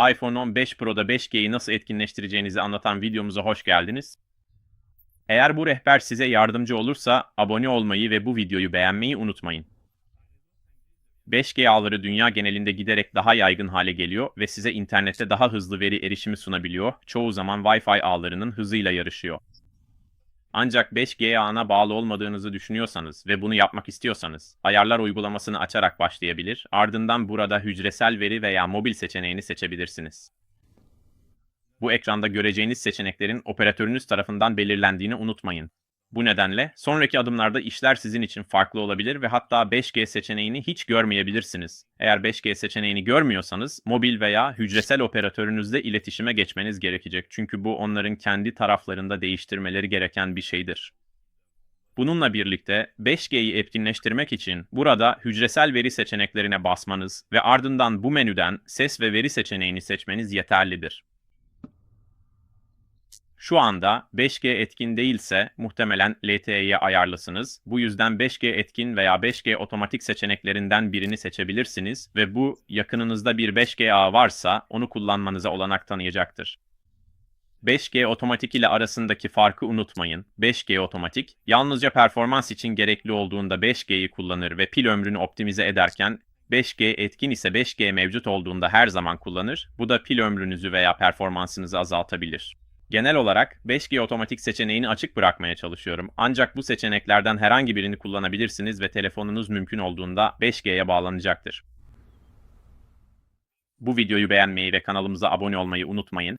iPhone 15 Pro'da 5G'yi nasıl etkinleştireceğinizi anlatan videomuza hoş geldiniz. Eğer bu rehber size yardımcı olursa abone olmayı ve bu videoyu beğenmeyi unutmayın. 5G ağları dünya genelinde giderek daha yaygın hale geliyor ve size internette daha hızlı veri erişimi sunabiliyor, çoğu zaman Wi-Fi ağlarının hızıyla yarışıyor. Ancak 5G ağına bağlı olmadığınızı düşünüyorsanız ve bunu yapmak istiyorsanız, ayarlar uygulamasını açarak başlayabilir, ardından burada hücresel veri veya mobil seçeneğini seçebilirsiniz. Bu ekranda göreceğiniz seçeneklerin operatörünüz tarafından belirlendiğini unutmayın. Bu nedenle sonraki adımlarda işler sizin için farklı olabilir ve hatta 5G seçeneğini hiç görmeyebilirsiniz. Eğer 5G seçeneğini görmüyorsanız mobil veya hücresel operatörünüzle iletişime geçmeniz gerekecek. Çünkü bu onların kendi taraflarında değiştirmeleri gereken bir şeydir. Bununla birlikte 5G'yi etkinleştirmek için burada hücresel veri seçeneklerine basmanız ve ardından bu menüden ses ve veri seçeneğini seçmeniz yeterlidir. Şu anda 5G etkin değilse muhtemelen LTE'ye ayarlısınız. Bu yüzden 5G etkin veya 5G otomatik seçeneklerinden birini seçebilirsiniz ve bu yakınınızda bir 5G ağı varsa onu kullanmanıza olanak tanıyacaktır. 5G otomatik ile arasındaki farkı unutmayın. 5G otomatik yalnızca performans için gerekli olduğunda 5G'yi kullanır ve pil ömrünü optimize ederken 5G etkin ise 5G mevcut olduğunda her zaman kullanır. Bu da pil ömrünüzü veya performansınızı azaltabilir. Genel olarak 5G otomatik seçeneğini açık bırakmaya çalışıyorum. Ancak bu seçeneklerden herhangi birini kullanabilirsiniz ve telefonunuz mümkün olduğunda 5G'ye bağlanacaktır. Bu videoyu beğenmeyi ve kanalımıza abone olmayı unutmayın.